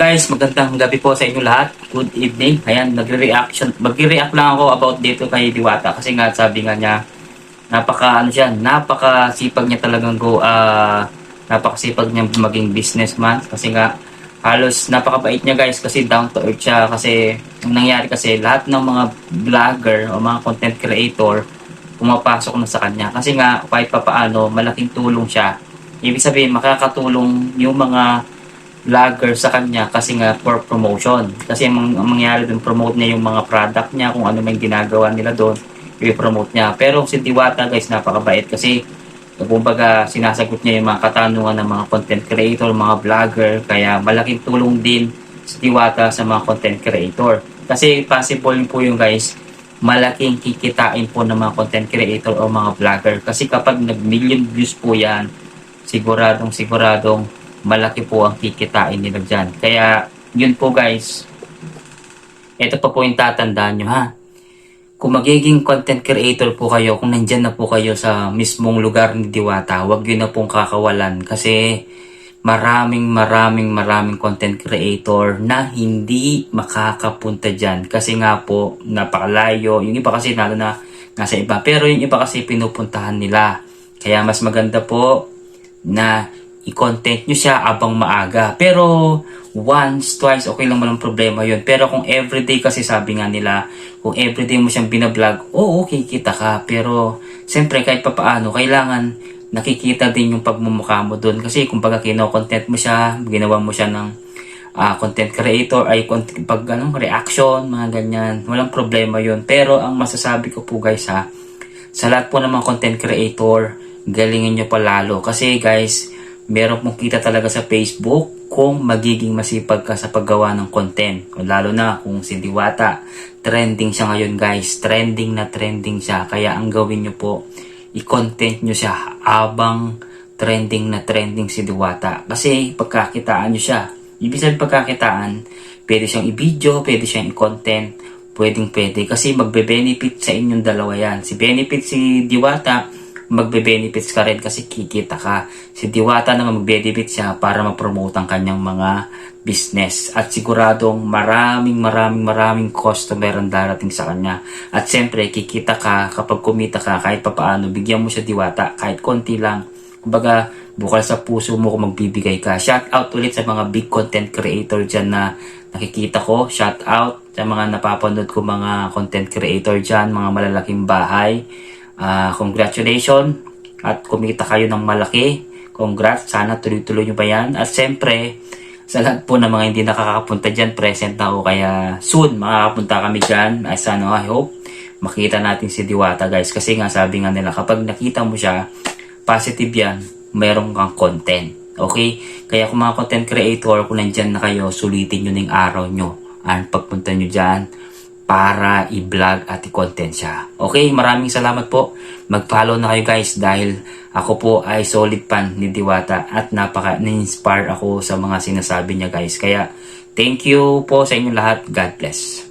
Guys, magandang gabi po sa inyo lahat. Good evening. Ayan, nagre-reaction. Magre-react lang ako about dito kay Diwata kasi nga sabi nga niya napaka ano siya, napaka sipag niya talagang go ah napakasipag niya maging businessman kasi nga halos napakabait niya guys kasi down to earth siya kasi ang nangyari kasi lahat ng mga vlogger o mga content creator pumapasok na sa kanya kasi nga kahit papaano malaking tulong siya ibig sabihin makakatulong yung mga vlogger sa kanya kasi nga for promotion. Kasi ang, ang mangyari dun, promote niya yung mga product niya, kung ano may ginagawa nila doon, i-promote niya. Pero si Diwata guys, napakabait kasi kumbaga sinasagot niya yung mga katanungan ng mga content creator, mga vlogger, kaya malaking tulong din si Diwata sa mga content creator. Kasi possible po yung guys, malaking kikitain po ng mga content creator o mga vlogger. Kasi kapag nag-million views po yan, siguradong siguradong malaki po ang kikitain nila dyan. Kaya, yun po guys, ito pa po yung tatandaan nyo ha. Kung magiging content creator po kayo, kung nandyan na po kayo sa mismong lugar ni Diwata, huwag yun na pong kakawalan kasi maraming maraming maraming content creator na hindi makakapunta dyan. Kasi nga po, napakalayo. Yung iba kasi lalo na nasa iba. Pero yung iba kasi pinupuntahan nila. Kaya mas maganda po na i-content nyo siya abang maaga. Pero once, twice, okay lang walang problema yon Pero kung everyday kasi sabi nga nila, kung everyday mo siyang binablog, oo, okay, kita ka. Pero siyempre kahit papaano, kailangan nakikita din yung pagmumukha mo doon. Kasi kung baga kino-content mo siya, ginawa mo siya ng ah, content creator, ay content, pag anong, reaction, mga ganyan, walang problema yon Pero ang masasabi ko po guys ha, sa lahat po ng mga content creator, galingin nyo pa lalo. Kasi guys, meron mong kita talaga sa Facebook kung magiging masipag ka sa paggawa ng content. Lalo na kung si Diwata. Trending siya ngayon guys. Trending na trending siya. Kaya ang gawin nyo po, i-content nyo siya abang trending na trending si Diwata. Kasi pagkakitaan nyo siya. Ibig sabihin pagkakitaan, pwede siyang i-video, pwede siyang i-content, pwedeng pwede. Kasi magbe-benefit sa inyong dalawa yan. Si benefit si Diwata, magbe-benefits ka rin kasi kikita ka. Si Diwata naman magbe-benefit siya para ma-promote ang kanyang mga business. At siguradong maraming maraming maraming customer ang darating sa kanya. At siyempre, kikita ka kapag kumita ka kahit papaano, bigyan mo siya Diwata kahit konti lang. Kumbaga, bukal sa puso mo kung magbibigay ka. Shout out ulit sa mga big content creator dyan na nakikita ko. Shout out sa mga napapanood ko mga content creator dyan, mga malalaking bahay. Ah, congratulations at kumita kayo ng malaki. Congrats, sana tuloy-tuloy nyo pa yan. At siyempre, sa lahat po ng mga hindi nakakapunta dyan, present na ako. Kaya soon, makakapunta kami dyan. Ay, sana, I hope, makita natin si Diwata guys. Kasi nga sabi nga nila, kapag nakita mo siya, positive yan, meron kang content. Okay? Kaya kung mga content creator, kung nandyan na kayo, sulitin nyo ng araw nyo. Ang pagpunta nyo dyan, para i-vlog at i-content siya. Okay, maraming salamat po. Mag-follow na kayo guys dahil ako po ay solid fan ni Diwata at napaka na-inspire ako sa mga sinasabi niya guys. Kaya thank you po sa inyong lahat. God bless.